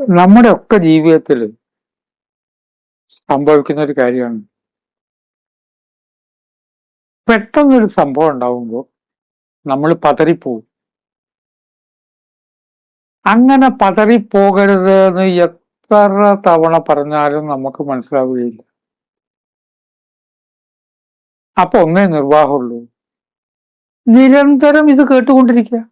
നമ്മുടെ ഒക്കെ ജീവിതത്തിൽ സംഭവിക്കുന്ന ഒരു കാര്യമാണ്. പെട്ടെന്നൊരു സംഭവം ഉണ്ടാവുമ്പോൾ നമ്മൾ പതറിപ്പോവും. അങ്ങനെ പതറിപ്പോകരുത് എന്ന് എത്ര തവണ പറഞ്ഞാലും നമുക്ക് മനസ്സിലാവുകയില്ല. അപ്പൊ ഒന്നേ നിർവാഹമുള്ളൂ. നിരന്തരം ഇത് കേട്ടുകൊണ്ടിരിക്കുക.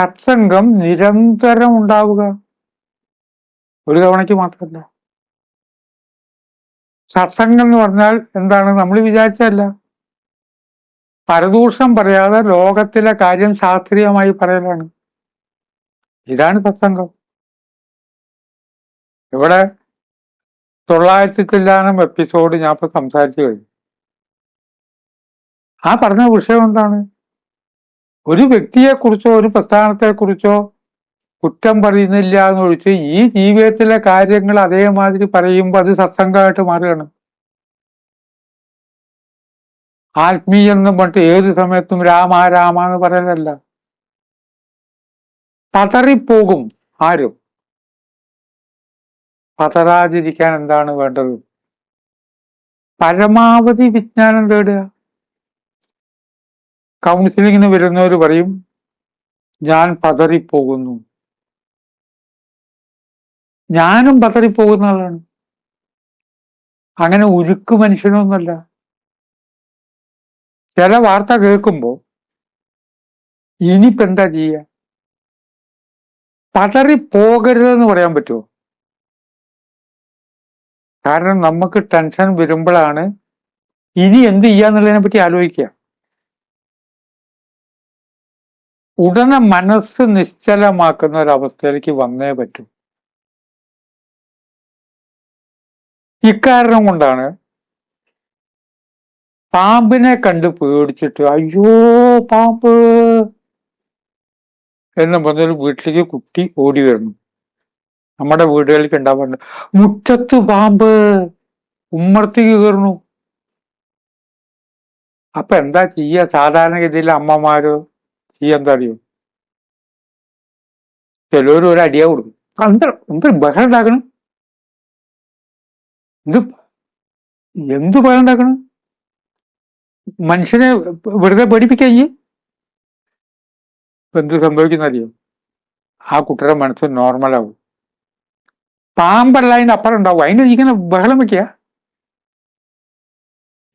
സത്സംഗം നിരന്തരം ഉണ്ടാവുക. ഒരു തവണയ്ക്ക് മാത്രമല്ല. സത്സംഗം എന്ന് പറഞ്ഞാൽ എന്താണ്? നമ്മൾ വിചാരിച്ചല്ല പരദൂഷണം പറയാതെ ലോകത്തിലെ കാര്യം ശാസ്ത്രീയമായി പറയലാണ്. ഇതാണ് സത്സംഗം ഇവിടെ തൊള്ളായിരത്തി ചില്ലാനം എപ്പിസോഡ് ഞാൻ ഇപ്പൊ സംസാരിച്ചു കഴിഞ്ഞു. ആ പറഞ്ഞ വിഷയം എന്താണ്? ഒരു വ്യക്തിയെക്കുറിച്ചോ ഒരു പ്രസ്ഥാനത്തെക്കുറിച്ചോ കുറ്റം പറയുന്നില്ല എന്ന് ഒഴിച്ച് ഈ ജീവിതത്തിലെ കാര്യങ്ങൾ അതേമാതിരി പറയുമ്പോൾ അത് സത്സംഗമായിട്ട് മാറുകയാണ്. ആത്മീയെന്നും പറഞ്ഞിട്ട് ഏത് സമയത്തും രാമ രാമ എന്ന് പറയലല്ല പതറിപ്പോകും ആരും. പതറാതിരിക്കാൻ എന്താണ് വേണ്ടത്? പരമാവധി വിജ്ഞാനം തേടുക. കൗൺസിലിങ്ങിന് വരുന്നവർ പറയും ഞാൻ പതറിപ്പോകുന്നു. ഞാനും പതറിപ്പോകുന്ന ആളാണ്. അങ്ങനെ ഉരുക്ക് മനുഷ്യനൊന്നല്ല ചില വാർത്ത കേൾക്കുമ്പോ ഇനിയിപ്പോ എന്താ ചെയ്യ? പതറിപ്പോകരുതെന്ന് പറയാൻ പറ്റുമോ കാരണം നമുക്ക് ടെൻഷൻ വരുമ്പോഴാണ് ഇനി എന്ത് ചെയ്യാന്നുള്ളതിനെ പറ്റി ആലോചിക്കുക. ഉടനെ മനസ്സ് നിശ്ചലമാക്കുന്ന ഒരവസ്ഥയിലേക്ക് വന്നേ പറ്റൂ. ഇക്കാരണം കൊണ്ടാണ് പാമ്പിനെ കണ്ട് പേടിച്ചിട്ട് അയ്യോ പാമ്പ്! എന്ന് പറഞ്ഞൊരു വീട്ടിലേക്ക് കുട്ടി ഓടി വരുന്നു. നമ്മുടെ വീടുകളിലേക്ക് ഉണ്ടാവാറുണ്ട് മുറ്റത്ത് പാമ്പ്! ഉമ്മർത്തി കീറുന്നു അപ്പൊ എന്താ ചെയ്യ? സാധാരണഗതിയിൽ അമ്മമാരോ ചെയ്യ എന്താ അറിയോ? ചിലവര് ഒരു അടിയാ കൊടുക്കും. എന്താ എന്ത് ബഹളം ഉണ്ടാക്കണം? എന്ത് എന്ത് ബഹളം ഉണ്ടാക്കണം? മനുഷ്യനെ വെറുതെ പേടിപ്പിക്കാൻ ഈ എന്ത് സംഭവിക്കുന്ന അറിയോ? ആ കുട്ടിയുടെ മനസ്സ് നോർമലാവും പാമ്പല്ല അതിന്റെ അപ്പുറം ഉണ്ടാവും. അതിന് ഇങ്ങനെ ബഹളം വെക്കുക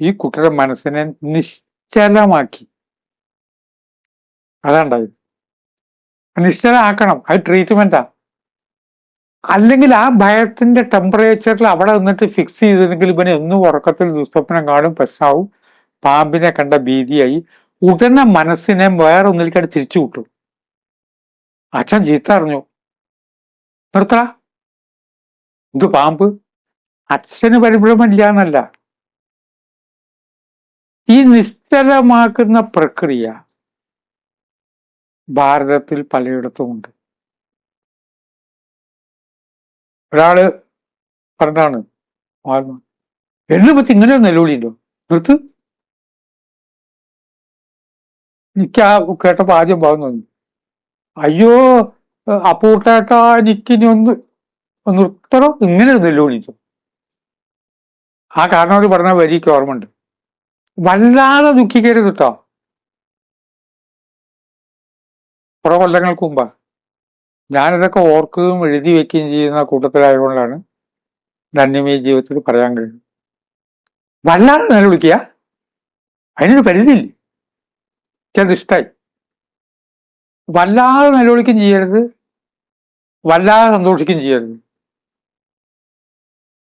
ഈ കുട്ടിയുടെ മനസ്സിനെ നിശ്ചലമാക്കി. അതാണ്ടായത് നിശ്ചലമാക്കണം. അത് ട്രീറ്റ്മെന്റാ അല്ലെങ്കിൽ ആ ഭയത്തിന്റെ ടെമ്പറേച്ചറിൽ അവിടെ നിന്നിട്ട് ഫിക്സ് ചെയ്തിരുന്നെങ്കിൽ ഇവനെ എന്നും ഉറക്കത്തിൽ ദുസ്വപ്നം കാണും പ്രശ്നാവും പാമ്പിനെ കണ്ട ഭീതിയായി. ഉടനെ മനസ്സിനെ വേറെ ഒന്നിലേക്കാട് തിരിച്ചു കൂട്ടും അച്ഛൻ ചീത്ത അറിഞ്ഞു. നിർത്തറ ഇത് പാമ്പ്. അച്ഛന് പരിഭ്രമില്ല എന്നല്ല ഈ നിശ്ചലമാക്കുന്ന പ്രക്രിയ ഭാരതത്തിൽ പലയിടത്തും ഉണ്ട്. ഒരാൾ പറഞ്ഞാണ് എന്നെ പറ്റി ഇങ്ങനെ നിലവിളിയുണ്ടോ നിർത്ത്. എനിക്ക് ആ കേട്ടപ്പോ ആദ്യം ഭാഗം തോന്നി. അയ്യോ അപ്പൂട്ടേട്ടാ എനിക്കിനി ഒന്ന് നിർത്തണോ. ഇങ്ങനെ നിലവിളിച്ചു ആ അവർ പറഞ്ഞ വരിക്ക് ഓർമ്മ ഉണ്ട് വല്ലാതെ ദുഃഖിക്കരുത് കേട്ടോ കുറെ കൊല്ലങ്ങൾക്ക് മുമ്പാ. ഞാനിതൊക്കെ ഓർക്കുകയും എഴുതി വെക്കുകയും ചെയ്യുന്ന കൂട്ടത്തിലായതുകൊണ്ടാണ് ധന്യമീ ജീവിതത്തിൽ പറയാൻ കഴിയുന്നത്. വല്ലാതെ നിലവിളിക്കുക അതിനൊരു പരിധിയില്ല. എനിക്കത് ഇഷ്ടമായി വല്ലാതെ നിലവിളിക്കുകയും ചെയ്യരുത്. വല്ലാതെ സന്തോഷിക്കുകയും ചെയ്യരുത്.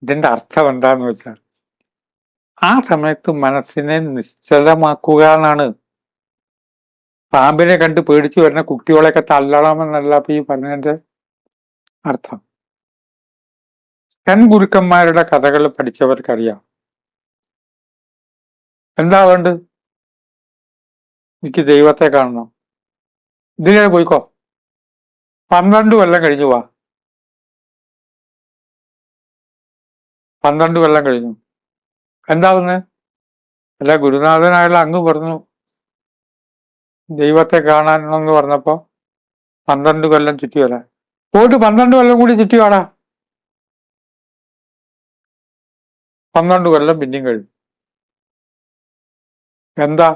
ഇതിന്റെ അർത്ഥം എന്താന്ന് വെച്ചാൽ ആ സമയത്ത് മനസ്സിനെ നിശ്ചലമാക്കുക എന്നാണ് പാമ്പിനെ കണ്ട് പേടിച്ചു വരുന്ന കുട്ടികളെയൊക്കെ തള്ളണമെന്നല്ല ഇപ്പൊ ഈ പറഞ്ഞതിന്റെ അർത്ഥം. ഗുരുക്കന്മാരുടെ കഥകൾ പഠിച്ചവർക്കറിയാം. എന്താ വേണ്ട എനിക്ക് ദൈവത്തെ കാണണം. ഇതിലേ പോയിക്കോ. പന്ത്രണ്ട് കൊല്ലം കഴിഞ്ഞു വാ. പന്ത്രണ്ട് കൊല്ലം കഴിഞ്ഞു. എന്താവുന്നേ അല്ല ഗുരുനാഥനായാലും അങ്ങ് പറഞ്ഞു. ദൈവത്തെ കാണാനെന്ന് പറഞ്ഞപ്പോ പന്ത്രണ്ട് കൊല്ലം ചുറ്റി വരാൻ പോയിട്ട് പന്ത്രണ്ട് കൊല്ലം കൂടി ചുറ്റി വാടാ പന്ത്രണ്ട് കൊല്ലം പിന്നെയും കഴിഞ്ഞു എന്താ?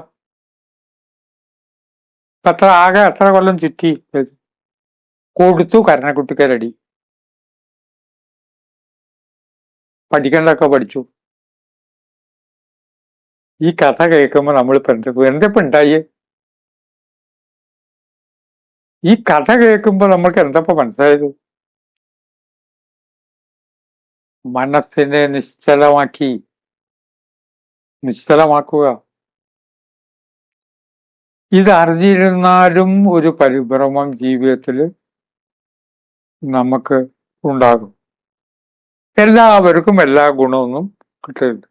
എത്ര ആകെ എത്ര കൊല്ലം ചുറ്റി. കൊടുത്തു കരണക്കുട്ടിക്കാരടി. പഠിക്കേണ്ടതൊക്കെ പഠിച്ചു. ഈ കഥ കേൾക്കുമ്പോൾ നമ്മൾ എന്ത് എന്തിപ്പോ ഉണ്ടായേ? ഈ കഥ കേൾക്കുമ്പോൾ നമ്മൾക്ക് എന്തപ്പോ മനസ്സിലായത്? മനസ്സിനെ നിശ്ചലമാക്കി. നിശ്ചലമാക്കുക. ഇതറിഞ്ഞിരുന്നാലും ഒരു പരിഭ്രമം ജീവിതത്തിൽ നമുക്ക് ഉണ്ടാകും. എല്ലാവർക്കും എല്ലാ ഗുണമൊന്നും കിട്ടരുത്.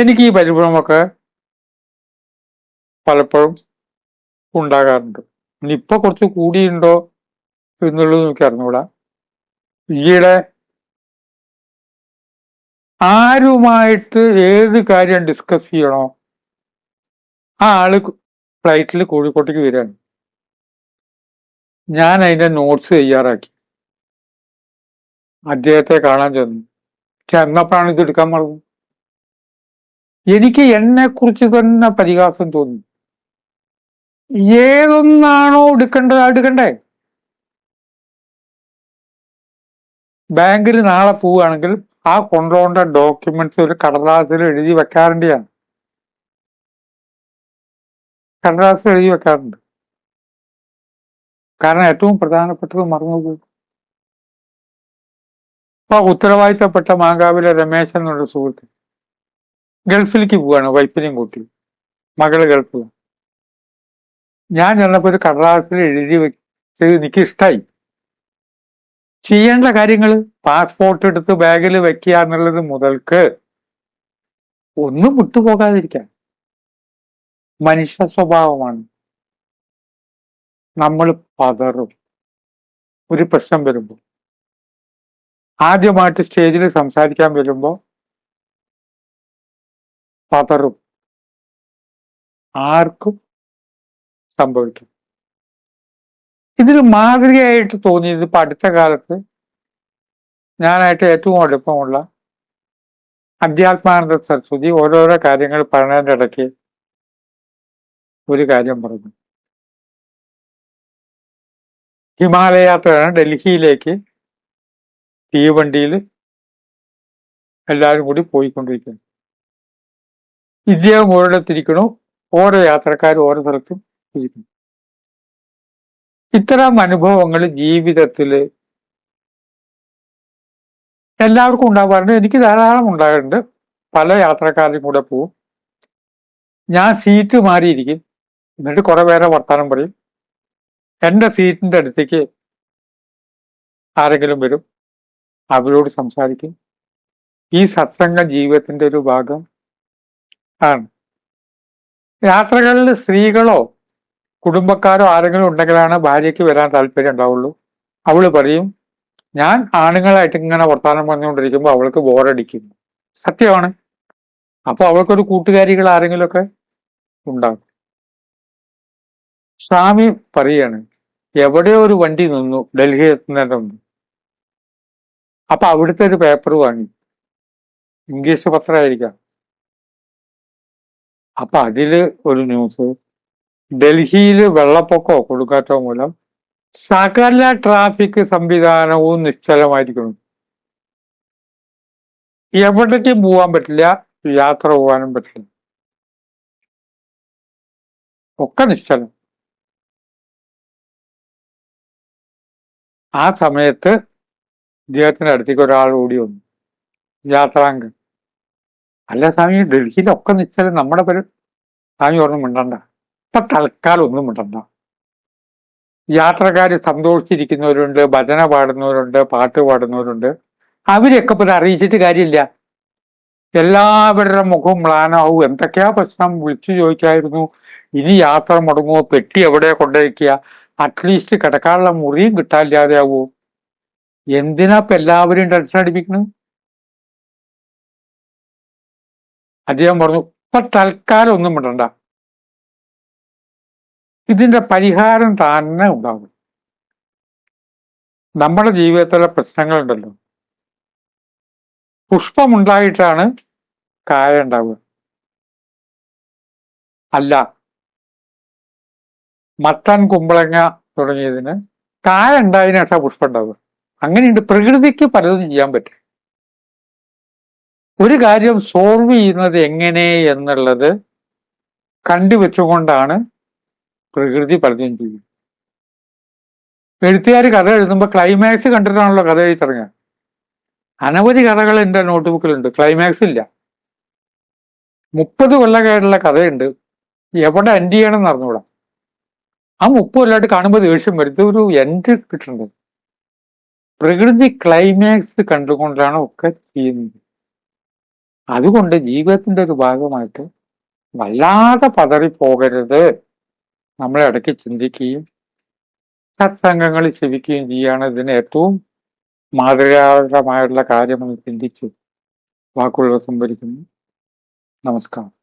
എനിക്ക് ഈ പരിഭ്രമമൊക്കെ പലപ്പോഴും ഉണ്ടാകാറുണ്ട്. ഇപ്പൊ കുറച്ച് കൂടിയുണ്ടോ എന്നുള്ളത് എനിക്ക് അറിഞ്ഞൂടാ ഈയിടെ ആരുമായിട്ട് ഏത് കാര്യം ഡിസ്കസ് ചെയ്യണോ ആ ആൾ ഫ്ലൈറ്റിൽ കോഴിക്കോട്ടേക്ക് വരികയാണ് ഞാൻ അതിന്റെ നോട്ട്സ് തയ്യാറാക്കി. അദ്ദേഹത്തെ കാണാൻ ചെന്നു. ചെന്നപ്പോഴാണ് ഇത് എടുക്കാൻ മറന്നു. എനിക്ക് എന്നെ കുറിച്ച് തന്നെ പരിഹാസം തോന്നി ഏതൊന്നാണോ എടുക്കേണ്ടത് എടുക്കണ്ടേ? ബാങ്കിൽ നാളെ പോവുകയാണെങ്കിൽ ആ കൊണ്ടുപോകേണ്ട ഡോക്യുമെന്റ്സ് ഒരു കടലാസിൽ എഴുതി വെക്കാറുണ്ടാണ് കടലാസിൽ എഴുതി വെക്കാറുണ്ട്. കാരണം ഏറ്റവും പ്രധാനപ്പെട്ടത് മറന്നുപോകും ഇപ്പൊ ഉത്തരവാദിത്തപ്പെട്ട മാങ്കാവിലെ രമേശൻ എന്നുള്ള സുഹൃത്ത് ഗൾഫിലേക്ക് പോവാണ് വൈപ്പിനെയും കൂട്ടി. മകൾ ഗൾഫിൽ ഞാൻ ചെന്നപ്പോൾ ഒരു കടലാസിൽ എഴുതി വെച്ച് എനിക്ക് ഇഷ്ടായി ചെയ്യേണ്ട കാര്യങ്ങൾ പാസ്പോർട്ട് എടുത്ത് ബാഗിൽ വെക്കുക എന്നുള്ളത് മുതൽക്ക് ഒന്നും വിട്ടുപോകാതിരിക്കാൻ. മനുഷ്യ സ്വഭാവമാണ്. നമ്മൾ പതറും. ഒരു പ്രശ്നം വരുമ്പോൾ ആദ്യമായിട്ട് സ്റ്റേജിൽ സംസാരിക്കാൻ വരുമ്പോൾ പതറും. ആർക്കും സംഭവിക്കും. ഇതൊരു മാതൃകയായിട്ട് തോന്നിയത് ഇപ്പൊ അടുത്ത കാലത്ത് ഞാനായിട്ട് ഏറ്റവും അടുപ്പമുള്ള അധ്യാത്മാനന്ദ സരസ്വതി ഓരോരോ കാര്യങ്ങൾ പറഞ്ഞതിന്റെ ഇടയ്ക്ക് ഒരു കാര്യം പറഞ്ഞു. ഹിമാലയാത്രയാണ് ഡൽഹിയിലേക്ക് തീവണ്ടിയിൽ എല്ലാവരും കൂടി പോയിക്കൊണ്ടിരിക്കുന്നു. ഇദ്ദേഹം ഒരിടത്തിരിക്കണു ഓരോ യാത്രക്കാർ ഓരോ സ്ഥലത്തും ഇരിക്കുന്നു ഇത്തരം അനുഭവങ്ങൾ ജീവിതത്തിൽ എല്ലാവർക്കും ഉണ്ടാവാറുണ്ട് എനിക്ക് ധാരാളം ഉണ്ടായിട്ടുണ്ട്. പല യാത്രക്കാരും കൂടെ പോവും. ഞാൻ സീറ്റ് മാറിയിരിക്കും. എന്നിട്ട് കുറെ പേരെ വർത്താനം പറയും. എന്റെ സീറ്റിന്റെ അടുത്തേക്ക് ആരെങ്കിലും വരും. അവരോട് സംസാരിക്കും. ഈ സത്സംഗ ജീവിതത്തിന്റെ ഒരു ഭാഗം ആണ്. യാത്രകളിൽ സ്ത്രീകളോ കുടുംബക്കാരോ ആരെങ്കിലും ഉണ്ടെങ്കിലാണ് ഭാര്യയ്ക്ക് വരാൻ താല്പര്യം ഉണ്ടാവുള്ളൂ. അവൾ പറയും ഞാൻ ആണുങ്ങളായിട്ട് ഇങ്ങനെ വർത്തമാനം പറഞ്ഞുകൊണ്ടിരിക്കുമ്പോൾ അവൾക്ക് ബോറടിക്കും സത്യമാണ്. അപ്പൊ അവൾക്കൊരു കൂട്ടുകാരികൾ ആരെങ്കിലുമൊക്കെ ഉണ്ടാകും സ്വാമി പറയാണ് എവിടെയോ ഒരു വണ്ടി നിന്നു ഡൽഹി എത്തുന്നതിന്റെ മുമ്പ് അപ്പൊ അവിടുത്തെ ഒരു പേപ്പർ വാങ്ങി. ഇംഗ്ലീഷ് പത്രമായിരിക്കാം. അപ്പൊ അതിൽ ഒരു ന്യൂസ് ഡൽഹിയിൽ വെള്ളപ്പൊക്കമോ കൊടുക്കാറ്റോ മൂലം സകല ട്രാഫിക് സംവിധാനവും നിശ്ചലമായിരിക്കണം എവിടേക്കും പോകാൻ പറ്റില്ല യാത്ര പോകാനും പറ്റില്ല. ഒക്കെ നിശ്ചലം. ആ സമയത്ത് ഇദ്ദേഹത്തിന്റെ അടുത്തേക്ക് ഒരാൾ ഓടി വന്നു. യാത്രാംഗൻ അല്ല സ്വാമി ഡൽഹിയിലൊക്കെ നിശ്ചലം. നമ്മുടെ പേര് സ്വാമി ഓർമ്മ മിണ്ടണ്ട. ഇപ്പൊ തൽക്കാലം ഒന്നും മിണ്ടണ്ട യാത്രക്കാർ സന്തോഷിച്ചിരിക്കുന്നവരുണ്ട് ഭജന പാടുന്നവരുണ്ട് പാട്ട് പാടുന്നവരുണ്ട്. അവരെയൊക്കെ ഇപ്പൊ അറിയിച്ചിട്ട് കാര്യമില്ല. എല്ലാവരുടെ മുഖവും മ്ലാനാവും. എന്തൊക്കെയാ പ്രശ്നം? വിളിച്ചു ചോദിക്കായിരുന്നു ഇനി യാത്ര മുടങ്ങുമോ പെട്ടി എവിടെ കൊണ്ടുവയ്ക്കുക അറ്റ്ലീസ്റ്റ് കിടക്കാനുള്ള മുറിയും കിട്ടാനില്ലാതെയാവോ? എന്തിനാ ഇപ്പൊ എല്ലാവരെയും ടെൻഷൻ അടിപ്പിക്കുന്നത് അദ്ദേഹം പറഞ്ഞു ഇപ്പൊ തൽക്കാലം ഒന്നും വിടണ്ട ഇതിന്റെ പരിഹാരം തന്നെ ഉണ്ടാകും നമ്മുടെ ജീവിതത്തിലെ പ്രശ്നങ്ങളുണ്ടല്ലോ. പുഷ്പമുണ്ടായിട്ടാണ് കായ ഉണ്ടാവുക. അല്ല. മത്തൻ കുമ്പളങ്ങ തുടങ്ങിയതിന് കായ ഉണ്ടായതിനു പുഷ്പം ഉണ്ടാവുക. അങ്ങനെയുണ്ട്. പ്രകൃതിക്ക് പലതും ചെയ്യാൻ പറ്റും. ഒരു കാര്യം സോൾവ് ചെയ്യുന്നത് എങ്ങനെ എന്നുള്ളത് കണ്ടുവെച്ചുകൊണ്ടാണ് പ്രകൃതി പലതും ചെയ്യും എഴുത്തുകാർ കഥ എഴുതുമ്പോൾ ക്ലൈമാക്സ് കണ്ടിട്ടാണല്ലോ കഥ എഴുതിത്തിറങ്ങുക അനവധി കഥകൾ എന്റെ നോട്ട്ബുക്കിലുണ്ട് ക്ലൈമാക്സ് ഇല്ല. മുപ്പത് കൊല്ലക്കായിട്ടുള്ള കഥയുണ്ട്. എവിടെ എൻഡ് ചെയ്യണം എന്ന് അറിഞ്ഞൂടാ ആ മുപ്പത് കൊല്ലമായിട്ട് കാണുമ്പോൾ ദേഷ്യം വരുത്തി ഒരു എൻഡ് കിട്ടുന്നത് പ്രകൃതി ക്ലൈമാക്സ് കണ്ടുകൊണ്ടാണ് ഒക്കെ ചെയ്യുന്നത്. അതുകൊണ്ട് ജീവിതത്തിന്റെ ഒരു ഭാഗമായിട്ട് വല്ലാതെ പതറിപ്പോകരുത്. നമ്മളെ ഇടയ്ക്ക് ചിന്തിക്കുകയും സത്സംഗങ്ങൾ ശ്രവിക്കുകയും ചെയ്യുകയാണ്. ഇതിന് ഏറ്റവും മാതൃകാപരമായുള്ള കാര്യമെന്ന് ചിന്തിച്ചു വാക്കുകൾ സംഭരിക്കുന്നു. നമസ്കാരം.